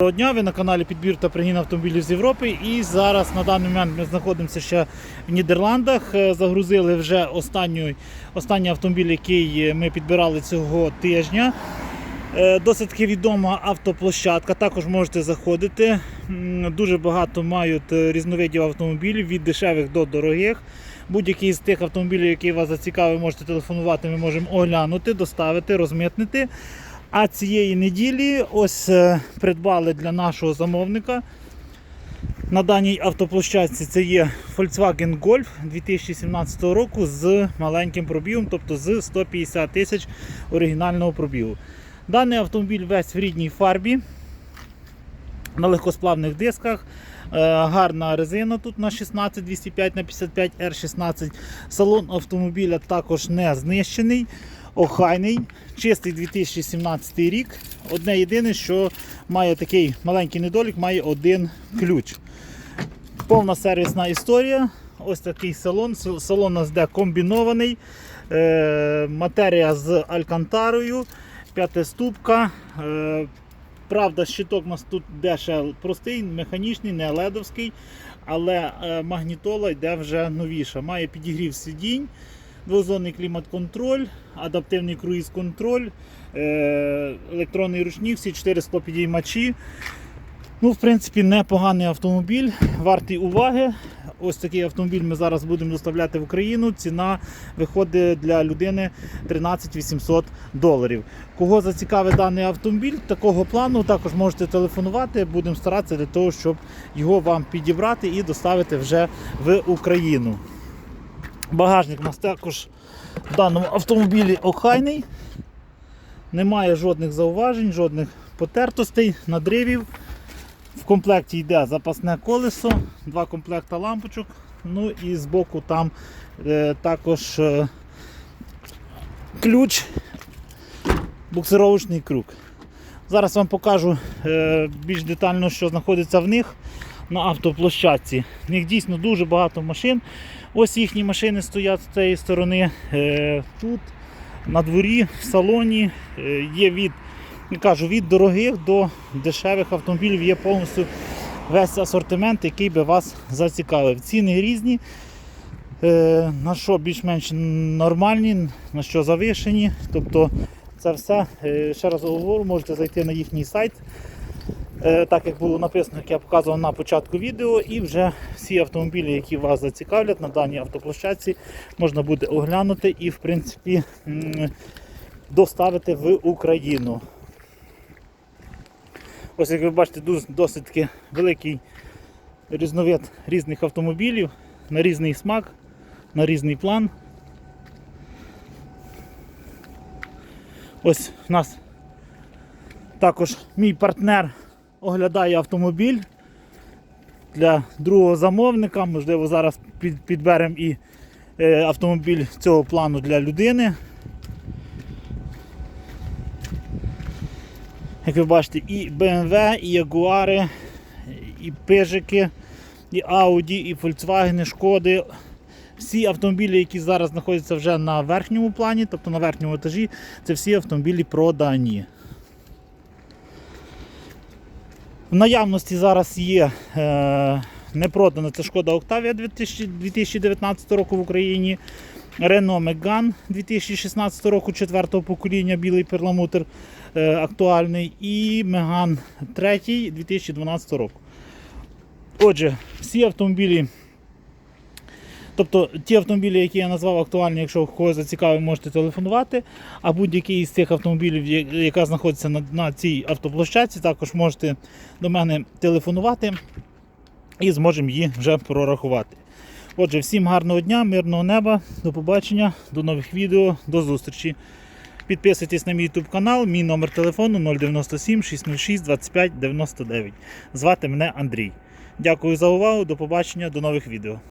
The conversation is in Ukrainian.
Доброго дня, ви на каналі Підбір та пригін автомобілів з Європи. І зараз на даний момент ми знаходимося ще в Нідерландах. Е, Загрузили вже останній, останній автомобіль, який ми підбирали цього тижня. Е, Досить відома автоплощадка, також можете заходити. Дуже багато мають е, різновидів автомобілів від дешевих до дорогих. Будь-який з тих автомобілів, який вас зацікавив, можете телефонувати, ми можемо оглянути, доставити, розмитнити. А цієї неділі ось е, придбали для нашого замовника. На даній автоплощадці це є Volkswagen Golf 2017 року з маленьким пробігом, тобто з 150 тисяч оригінального пробігу. Даний автомобіль весь в рідній фарбі, на легкосплавних дисках. Е, Гарна резина тут на 16 205 на 55 R16. Салон автомобіля також не знищений, охайний, чистий 2017 рік. Одне єдине, що має такий маленький недолік, має один ключ. Повна сервісна історія. Ось такий салон. Салон у нас де комбінований. Е, матерія з алькантарою, п'ятиступка. Е, правда, щиток у нас тут деше простий, механічний, не ледовський, але е, магнітола йде вже новіша. Має підігрів сидінь, двозонний клімат-контроль, адаптивний круїз-контроль, е, електронний ручник, всі 4 склопідіймачі. Ну, в принципі, непоганий автомобіль, вартий уваги. Ось такий автомобіль ми зараз будемо доставляти в Україну. Ціна виходить для людини 13 800 доларів. Кого зацікавить даний автомобіль такого плану, також можете телефонувати. Будемо старатися для того, щоб його вам підібрати і доставити вже в Україну. Багажник у нас також в даному автомобілі охайний. Немає жодних зауважень, жодних потертостей, надривів. В комплекті йде запасне колесо, два комплекта лампочок. Ну і збоку там е, також е, ключ, буксировочний круг. Зараз вам покажу е, більш детально, що знаходиться в них на автоплощадці. В них дійсно дуже багато машин. Ось їхні машини стоять з цієї сторони. Е, тут на дворі, в салоні е, є від кажу, від дорогих до дешевих автомобілів є повністю весь асортимент, який би вас зацікавив. Ціни різні, е, на що більш-менш нормальні, на що завишені. Тобто це все, ще раз говорю, можете зайти на їхній сайт. Е, Так як було написано, як я показував на початку відео, і вже всі автомобілі, які вас зацікавлять на даній автоплощадці, можна буде оглянути і, в принципі, доставити в Україну. Ось як ви бачите, досить таки великий різновид різних автомобілів на різний смак, на різний план. Ось у нас також мій партнер оглядає автомобіль для другого замовника. Можливо, зараз підберемо і е, автомобіль цього плану для людини. Як ви бачите, і BMW, і Jaguar, і Пежики, і Audi, і Volkswagen, і Шкоди. Всі автомобілі, які зараз знаходяться вже на верхньому плані, тобто на верхньому етажі, це всі автомобілі продані. В наявності зараз є е, непродана це шкода Октавія 2019 року в Україні. Renault Megane 2016 року, четвертого покоління, білий перламутр е, актуальний, і Megane 3 2012 року. Отже, всі автомобілі, тобто ті автомобілі, які я назвав актуальні, якщо когось зацікавить, можете телефонувати. А будь-який із цих автомобілів, яка знаходиться на, на цій автоплощадці, також можете до мене телефонувати і зможемо її вже прорахувати. Отже, всім гарного дня, мирного неба, до побачення, до нових відео, до зустрічі. Підписуйтесь на мій YouTube канал, мій номер телефону 097 606 25 99. Звати мене Андрій. Дякую за увагу, до побачення, до нових відео.